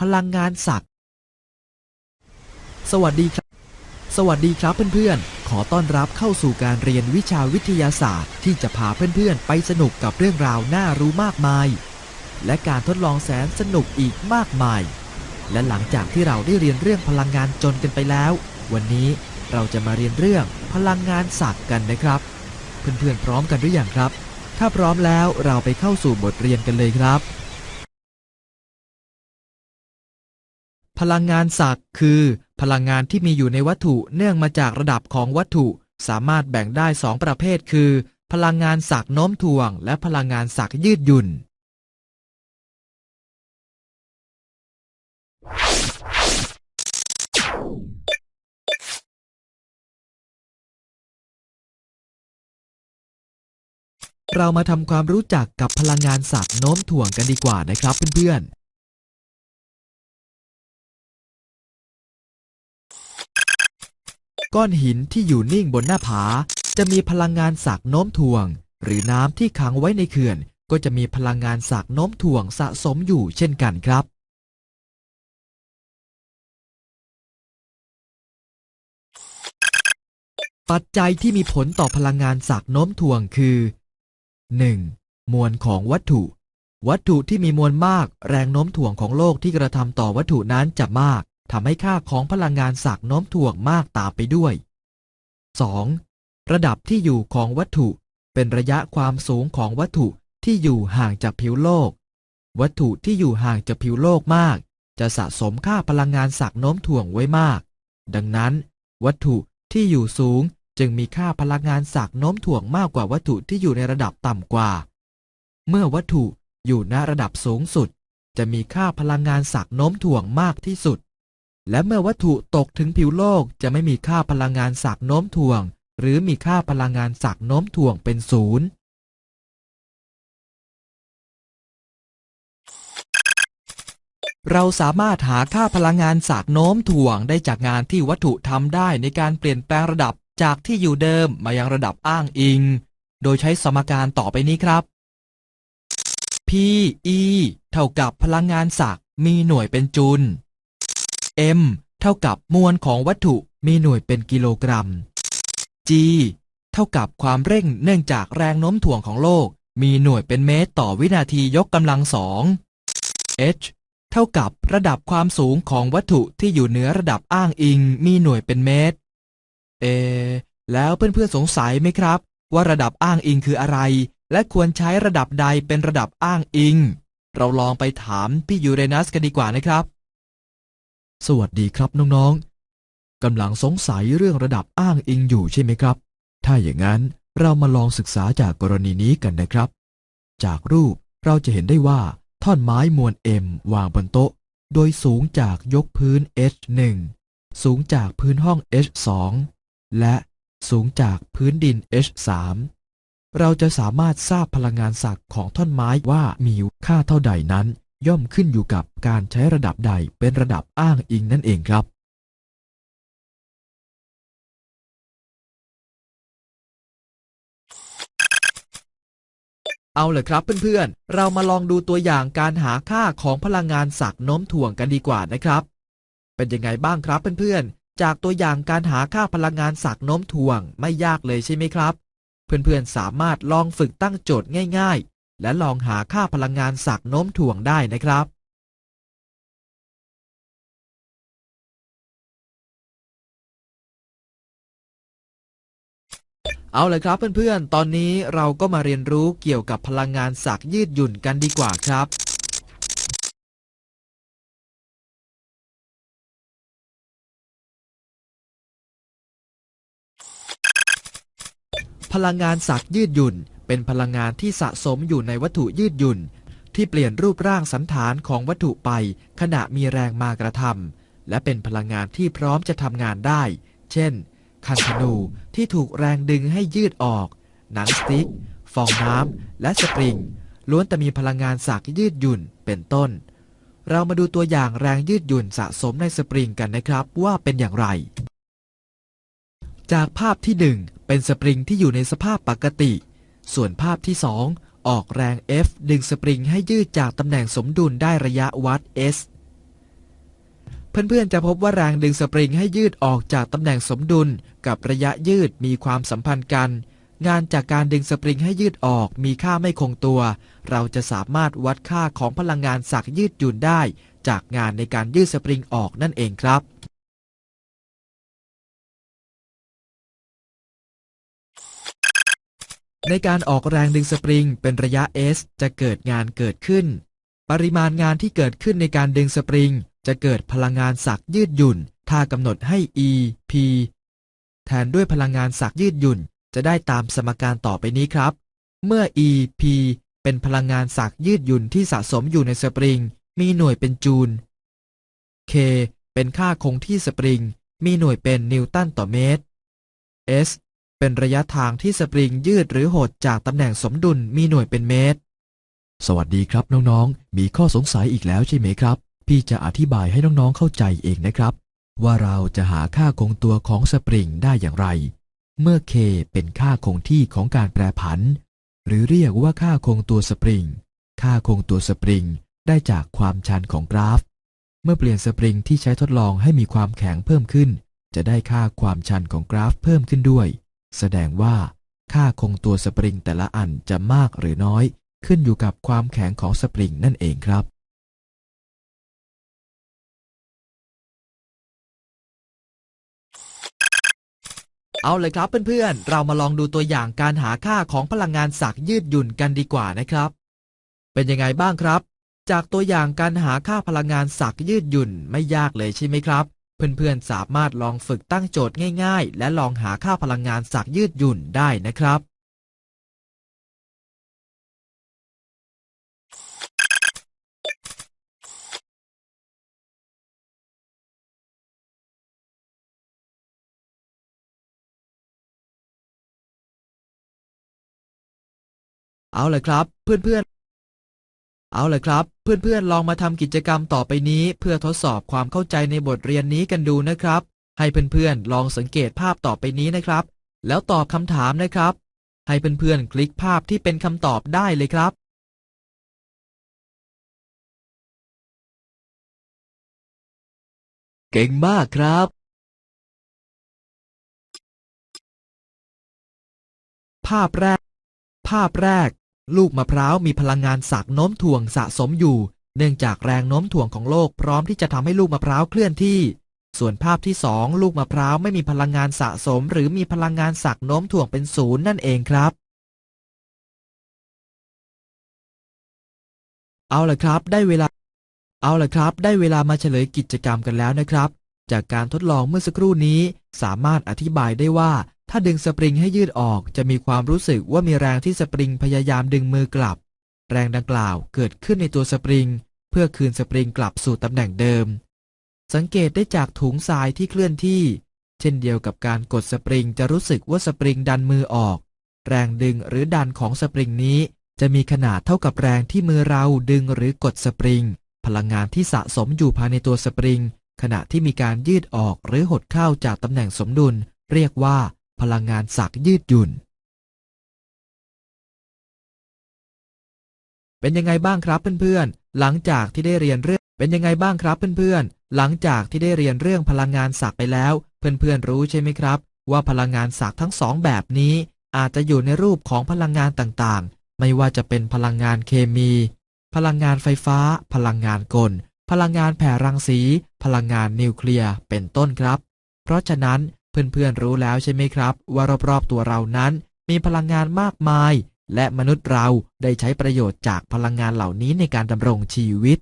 พลังงานศักดิ์สวัสดีครับ สวัสดีครับเพื่อนๆ ขอต้อนรับเข้าสู่การเรียนวิชาวิทยาศาสตร์ ที่จะพาเพื่อนๆ ไปสนุกกับเรื่องราวน่ารู้มากมาย และการทดลองแสนสนุกอีกมากมาย และหลังจากที่เราได้เรียนเรื่องพลังงานจนกันไปแล้ว วันนี้เราจะมาเรียนเรื่องพลังงานศักดิ์กันนะครับ เพื่อนๆ พร้อมกันหรือยังครับ ถ้าพร้อมแล้วเราไปเข้าสู่บทเรียนกันเลยครับ พลังงานศักดิ์คือ พลังงานที่มีอยู่ในวัตถุเนื่องมาจากระดับของวัตถุ สามารถแบ่งได้สองประเภท คือ พลังงานศักดิ์โน้มถ่วง และพลังงานศักดิ์ยืดหยุ่น เรามาทำความรู้จักกับพลังงานศักดิ์โน้มถ่วงกันดีกว่านะครับเพื่อนๆ ก้อนหินที่อยู่นิ่งบนหน้าผา จะมีพลังงานศักโน้มถ่วง หรือน้ำที่ขังไว้ในเขื่อน ก็จะมีพลังงานศักโน้มถ่วงสะสมอยู่เช่นกันครับปัจจัยที่มีผลต่อพลังงานศักโน้มถ่วงคือ 1. มวลของวัตถุ วัตถุที่มีมวลมาก แรงโน้มถ่วงของโลกที่กระทำต่อวัตถุนั้นจะมาก ทำให้ค่าของพลังงานศักโน้มถ่วงมากตามไปด้วย 2. ระดับที่อยู่ของวัตถุ เป็นระยะความสูงของวัตถุที่อยู่ห่างจากผิวโลก วัตถุที่อยู่ห่างจากผิวโลกมาก จะสะสมค่าพลังงานศักโน้มถ่วงไว้มาก ดังนั้น วัตถุที่อยู่สูงจึงมีค่าพลังงานศักโน้มถ่วงมากกว่าวัตถุที่อยู่ในระดับต่ำกว่า เมื่อวัตถุอยู่ณระดับสูงสุด จะมีค่าพลังงานศักโน้มถ่วงมากที่สุด และเมื่อวัตถุตกถึงผิวโลกจะไม่มีค่าพลังงานศักโน้มถ่วง หรือมีค่าพลังงานศักโน้มถ่วงเป็นศูนย์เราสามารถหาค่าพลังงานศักดิ์โน้มถ่วงได้จากงานที่วัตถุทำได้ในการเปลี่ยนแปลงระดับจากที่อยู่เดิมมายังระดับอ้างอิง โดยใช้สมการต่อไปนี้ครับ P E เท่ากับพลังงานศักมีหน่วยเป็นจูล M เท่ากับมวลของวัตถุมีหน่วยเป็นกิโลกรัม G เท่ากับความเร่งเนื่องจากแรงโน้มถ่วงของโลก มีหน่วยเป็นเมตรต่อวินาทียกกำลังสอง H เท่ากับระดับความสูงของวัตถุที่อยู่เหนือระดับอ้างอิง มีหน่วยเป็นเมตร เอ แล้วเพื่อนๆสงสัยไหมครับ ว่าระดับอ้างอิงคืออะไร และควรใช้ระดับใดเป็นระดับอ้างอิง เราลองไปถามพี่ยูเรนัสกันดีกว่านะครับ สวัสดีครับน้องๆกำลังสงสัยเรื่องระดับอ้างอิงอยู่ใช่ไหมครับ ถ้าอย่างนั้นเรามาลองศึกษาจากกรณีนี้กันนะครับ จากรูปเราจะเห็นได้ว่าท่อนไม้มวล M วางบนโต๊ะ โดยสูงจากยกพื้น H1 สูงจากพื้นห้อง H2 และสูงจากพื้นดิน H3 เราจะสามารถทราบพลังงานศักดิ์ของท่อนไม้ว่ามีค่าเท่าใดนั้น ย่อมขึ้นอยู่กับการใช้ระดับใดเป็นระดับอ้างอิงนั่นเองครับ เอาเลยครับเพื่อนๆ เรามาลองดูตัวอย่างการหาค่าของพลังงานศักโน้มถ่วงกันดีกว่านะครับ เป็นยังไงบ้างครับเพื่อนๆ จากตัวอย่างการหาค่าพลังงานศักโน้มถ่วงไม่ยากเลยใช่ไหมครับ เพื่อนๆ สามารถลองฝึกตั้งโจทย์ง่าย และลองหาค่าพลังงานศักโน้มถ่วงได้นะครับ เอาเลยครับเพื่อนๆ ตอนนี้เราก็มาเรียนรู้เกี่ยวกับพลังงานศักยืดหยุ่นกันดีกว่าครับพลังงานศักยืดหยุ่น เป็นพลังงานที่สะสมอยู่ในวัตถุยืดหยุ่น ที่เปลี่ยนรูปร่างสันฐานของวัตถุไป ขณะมีแรงมากระทำและเป็นพลังงานที่พร้อมจะทำงานได้ เช่น คันธนูที่ถูกแรงดึงให้ยืดออก หนังสติ๊ก ฟองน้ำและสปริง ล้วนแต่มีพลังงานศักย์ยืดหยุ่นเป็นต้น เรามาดูตัวอย่างแรงยืดหยุ่นสะสมในสปริงกันนะครับว่าเป็นอย่างไร จากภาพที่ 1 เป็นสปริงที่อยู่ในสภาพปกติ ส่วนภาพที่ 2 ออกแรง F ดึงสปริงให้ยืดจากตำแหน่งสมดุลได้ระยะวัด S เพื่อนๆจะพบว่าแรงดึงสปริงให้ยืดออกจากตำแหน่งสมดุลกับระยะยืดมีความสัมพันธ์กัน งานจากการดึงสปริงให้ยืดออกมีค่าไม่คงตัว เราจะสามารถวัดค่าของพลังงานสักยืดหยุ่นได้ จากงานในการยืดสปริงออกนั่นเองครับ ในการออกแรงดึงสปริงเป็นระยะ s จะเกิดงานเกิดขึ้น ปริมาณงานที่เกิดขึ้นในการดึงสปริง จะเกิดพลังงานสักยืดหยุ่น ถ้ากำหนดให้ e p แทนด้วยพลังงานสักยืดหยุ่น จะได้ตามสมการต่อไปนี้ครับ เมื่อ e p เป็นพลังงานสักยืดหยุ่นที่สะสมอยู่ในสปริง มีหน่วยเป็นจูล k เป็นค่าคงที่สปริง มีหน่วยเป็นนิวตันต่อเมตร s เป็นระยะทางที่สปริงยืดหรือหดจากตำแหน่งสมดุลมีหน่วยเป็นเมตร สวัสดีครับน้องๆ มีข้อสงสัยอีกแล้วใช่ไหมครับ พี่จะอธิบายให้น้องๆเข้าใจเองนะครับ ว่าเราจะหาค่าคงตัวของสปริงได้อย่างไร เมื่อ k เป็นค่าคงที่ของการแปรผัน หรือเรียกว่าค่าคงตัวสปริง ค่าคงตัวสปริงได้จากความชันของกราฟ เมื่อเปลี่ยนสปริงที่ใช้ทดลองให้มีความแข็งเพิ่มขึ้น จะได้ค่าความชันของกราฟเพิ่มขึ้นด้วย แสดงว่าค่าคงตัวสปริงแต่ละอันจะมากหรือน้อย ขึ้นอยู่กับความแข็งของสปริงนั่นเองครับ เอาเลยครับเพื่อนๆ เรามาลองดูตัวอย่างการหาค่าของพลังงานสักยืดหยุ่นกันดีกว่านะครับ เป็นยังไงบ้างครับ จากตัวอย่างการหาค่าพลังงานสักยืดหยุ่นไม่ยากเลยใช่ไหมครับ เพื่อนๆ สามารถลองฝึกตั้งโจทย์ง่ายๆ และลองหาค่าพลังงานสักยืดหยุ่นได้นะครับ เอาเลยครับ เพื่อนๆ เอาเลยครับ เพื่อนๆลองมาทำกิจกรรมต่อไปนี้ เพื่อทดสอบความเข้าใจในบทเรียนนี้กันดูนะครับ ให้เพื่อนๆลองสังเกตภาพต่อไปนี้นะครับ แล้วตอบคำถามนะครับ ให้เพื่อนๆคลิกภาพที่เป็นคำตอบได้เลยครับเก่งมากครับ ภาพแรก ภาพแรก ลูกมะพร้าวมีพลังงานสักโน้มถ่วงสะสมอยู่ เนื่องจากแรงโน้มถ่วงของโลกพร้อมที่จะทำให้ลูกมะพร้าวเคลื่อนที่ ส่วนภาพที่สองลูกมะพร้าวไม่มีพลังงานสะสม หรือมีพลังงานสักโน้มถ่วงเป็นศูนย์นั่นเองครับ เอาละครับ ได้เวลา เอาละครับ ได้เวลามาเฉลยกิจกรรมกันแล้วนะครับ จากการทดลองเมื่อสักครู่นี้ สามารถอธิบายได้ว่า ถ้าดึงสปริงให้ยืดออกจะมีความรู้สึกว่ามีแรงที่สปริงพยายามดึงมือกลับ แรงดังกล่าวเกิดขึ้นในตัวสปริง เพื่อคืนสปริงกลับสู่ตำแหน่งเดิม สังเกตได้จากถุงทรายที่เคลื่อนที่ เช่นเดียวกับการกดสปริงจะรู้สึกว่าสปริงดันมือออก แรงดึงหรือดันของสปริงนี้ จะมีขนาดเท่ากับแรงที่มือเราดึงหรือกดสปริง พลังงานที่สะสมอยู่ภายในตัวสปริง ขณะที่มีการยืดออกหรือหดเข้าจากตำแหน่งสมดุล เรียกว่า พลังงานสักยืดหยุ่น เป็นยังไงบ้างครับเพื่อนๆ หลังจากที่ได้เรียนเรื่อง เป็นยังไงบ้างครับเพื่อนๆ หลังจากที่ได้เรียนเรื่องพลังงานสักไปแล้ว เพื่อนๆ รู้ใช่ไหมครับ ว่าพลังงานสักทั้งสองแบบนี้ อาจจะอยู่ในรูปของพลังงานต่างๆ ไม่ว่าจะเป็นพลังงานเคมี พลังงานไฟฟ้า พลังงานกล พลังงานแผ่รังสี พลังงานนิวเคลียร์ เป็นต้นครับ เพราะฉะนั้น เพื่อนๆรู้แล้วใช่ไหมครับ ว่ารอบๆตัวเรานั้น มีพลังงานมากมาย และมนุษย์เราได้ใช้ประโยชน์จากพลังงานเหล่านี้ในการดำรงชีวิต